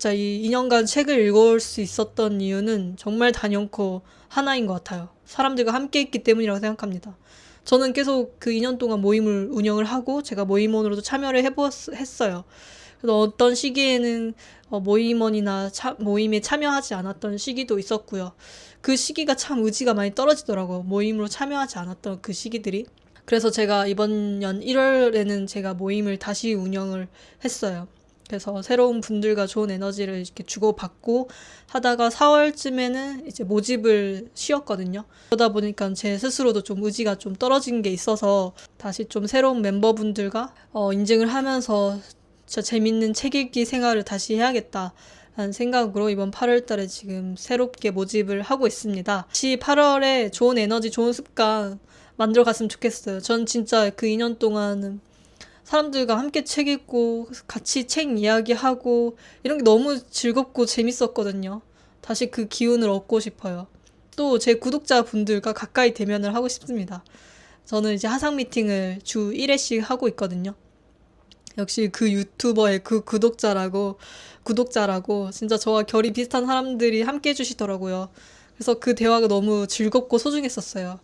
진짜 이 2년간 책을 읽을 수 있었던 이유는 정말 단연코 하나인 것 같아요. 사람들과 함께 있기 때문이라고 생각합니다. 저는 계속 그 2년 동안 모임을 운영을 하고 제가 모임원으로도 참여를 해보았어요. 그래서 어떤 시기에는 어, 모임원이나 차- 모임에 참여하지 않았던 시기도 있었고요. 그 시기가 참 의지가 많이 떨어지더라고요. 모임으로 참여하지 않았던 그 시기들이. 그래서 제가 이번 년 1월에는 제가 모임을 다시 운영을 했어요. 그래서 새로운 분들과 좋은 에너지를 이렇게 주고받고 하다가 4월쯤에는 이제 모집을 쉬었거든요. 그러다 보니까 제 스스로도 좀 의지가 좀 떨어진 게 있어서 다시 좀 새로운 멤버분들과 어, 인증을 하면서 진짜 재밌는 책 읽기 생활을 다시 해야겠다. 라는 생각으로 이번 8월 달에 지금 새롭게 모집을 하고 있습니다. 다시 8월에 좋은 에너지, 좋은 습관 만들어 갔으면 좋겠어요. 전 진짜 그 2년 동안은 사람들과 함께 책 읽고 같이 책 이야기하고 이런 게 너무 즐겁고 재밌었거든요. 다시 그 기운을 얻고 싶어요. 또 제 구독자분들과 가까이 대면을 하고 싶습니다. 저는 이제 하상 미팅을 주 1회씩 하고 있거든요. 역시 그 유튜버의 그 구독자라고 구독자라고 진짜 저와 결이 비슷한 사람들이 함께 해주시더라고요. 그래서 그 대화가 너무 즐겁고 소중했었어요.